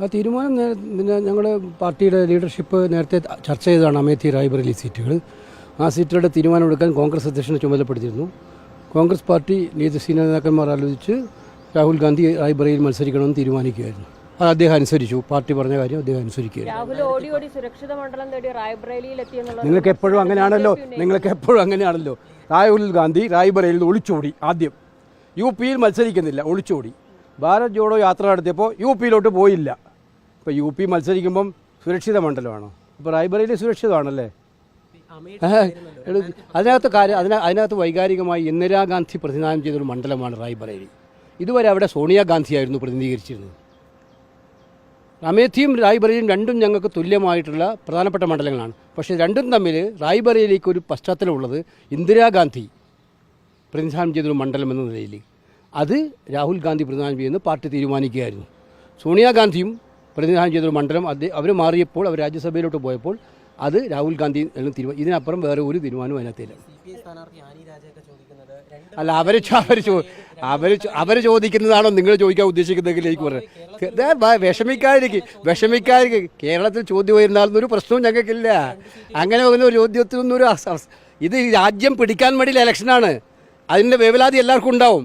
ആ തീരുമാനം നേരെ പിന്നെ ഞങ്ങളുടെ പാർട്ടിയുടെ ലീഡർഷിപ്പ് നേരത്തെ ചർച്ച ചെയ്തതാണ് അമേത്തി റായ്ബറേലി സീറ്റുകൾ ആ സീറ്റുകളുടെ തീരുമാനമെടുക്കാൻ കോൺഗ്രസ് അധ്യക്ഷനെ ചുമതലപ്പെടുത്തിയിരുന്നു. കോൺഗ്രസ് പാർട്ടി ലീഡ് സീനിയർ നേതാക്കന്മാർ ആലോചിച്ച് രാഹുൽ ഗാന്ധി റായ്ബറയിൽ മത്സരിക്കണമെന്ന് തീരുമാനിക്കുകയായിരുന്നു. അത് അദ്ദേഹം അനുസരിച്ചു. പാർട്ടി പറഞ്ഞ കാര്യം അദ്ദേഹം അനുസരിക്കുകയായിരുന്നു. രാഹുൽ ഓടി ഓടി സുരക്ഷിത മണ്ഡലം തേടി റായ്ബറേലിയിൽ എത്തിയെന്നുള്ളത് നിങ്ങൾക്ക് എപ്പോഴും അങ്ങനെയാണല്ലോ. നിങ്ങൾക്ക് എപ്പോഴും അങ്ങനെയാണല്ലോ. രാഹുൽ ഗാന്ധി റായ്ബറയിൽ നിന്ന് ഒളിച്ചോടി ആദ്യം. യു പിയിൽ മത്സരിക്കുന്നില്ല ഒളിച്ചോടി. ഭാരത് ജോഡോ യാത്ര നടത്തിയപ്പോൾ യു പിയിലോട്ട് പോയില്ല. ഇപ്പോൾ യു പി മത്സരിക്കുമ്പം സുരക്ഷിത മണ്ഡലമാണോ? ഇപ്പോൾ റായ്ബറയിൽ സുരക്ഷിതമാണല്ലേ? അതിനകത്ത് കാര്യം അതിന അതിനകത്ത് വൈകാരികമായി ഇന്ദിരാഗാന്ധി പ്രതിനിധാനം ചെയ്തൊരു മണ്ഡലമാണ് റായ്ബറേലി. ഇതുവരെ അവിടെ സോണിയാഗാന്ധിയായിരുന്നു പ്രതിനിധീകരിച്ചിരുന്നത്. അമേത്തിയും റായ്ബറേലിയും രണ്ടും ഞങ്ങൾക്ക് തുല്യമായിട്ടുള്ള പ്രധാനപ്പെട്ട മണ്ഡലങ്ങളാണ്. പക്ഷേ രണ്ടും തമ്മിൽ റായ്ബറേലിക്ക് ഒരു പശ്ചാത്തലമുള്ളത് ഇന്ദിരാഗാന്ധി പ്രതിനിധാനം ചെയ്തൊരു മണ്ഡലം എന്ന നിലയിൽ. അത് രാഹുൽ ഗാന്ധി പ്രതിനിധാനം ചെയ്യുന്ന പാർട്ടി തീരുമാനിക്കുകയായിരുന്നു. സോണിയാഗാന്ധിയും പ്രതിനിധാനം ചെയ്തൊരു മണ്ഡലം അത് അവർ മാറിയപ്പോൾ അവർ രാജ്യസഭയിലോട്ട് പോയപ്പോൾ അത് രാഹുൽ ഗാന്ധി തീരുമാനം ഇതിനപ്പുറം വേറെ ഒരു തീരുമാനവും അതിനകത്തില്ല. അല്ല അവർ അവർ അവർ അവർ ചോദിക്കുന്നതാണോ നിങ്ങൾ ചോദിക്കാൻ ഉദ്ദേശിക്കുന്നതെങ്കിൽ എനിക്ക് പറയാം. വിഷമിക്കാതിരിക്കും വിഷമിക്കാതിരിക്കും. കേരളത്തിൽ ചോദ്യം വരുന്നാലൊന്നും ഒരു പ്രശ്നവും ഞങ്ങൾക്കില്ല. അങ്ങനെ വരുന്ന ഒരു ചോദ്യത്തിനൊന്നും ഒരു ഇത് രാജ്യം പിടിക്കാൻ വേണ്ടിയുള്ള ഇലക്ഷനാണ് അതിന്റെ വേവലാതി എല്ലാവർക്കും ഉണ്ടാവും.